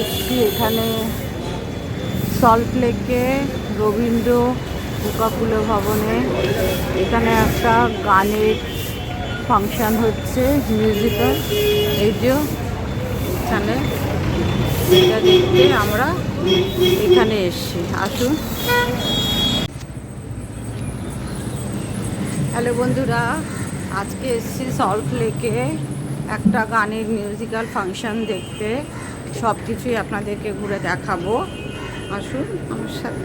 এসছি এখানে সল্ট লেকে রবীন্দ্র কোকাকুলো ভবনে এখানে একটা গানের ফাংশন হচ্ছে মিউজিক্যাল এই যে এখানে এটা দেখতে আমরা এখানে এসছি। আসুন। হ্যালো বন্ধুরা, আজকে এসেছি সল্ট লেকে একটা গানের মিউজিক্যাল ফাংশন দেখতে সব কিছুই আপনাদেরকে ঘুরে দেখাবো। আসুন আমার সাথে।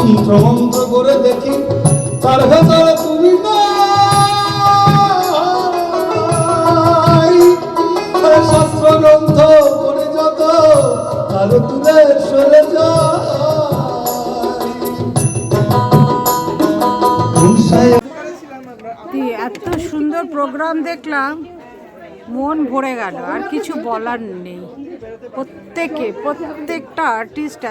মন্ত্র মন্ত্র করে দেখি, তার ভেতরে তুমি শাস্ত্র গ্রন্থ পড়ে যত আরও দূরে সরে এত সুন্দর প্রোগ্রাম দেখলাম, মন ভরে গেল, আর কিছু বলার নেই। প্রত্যেকে, প্রত্যেকটা আর্টিস্ট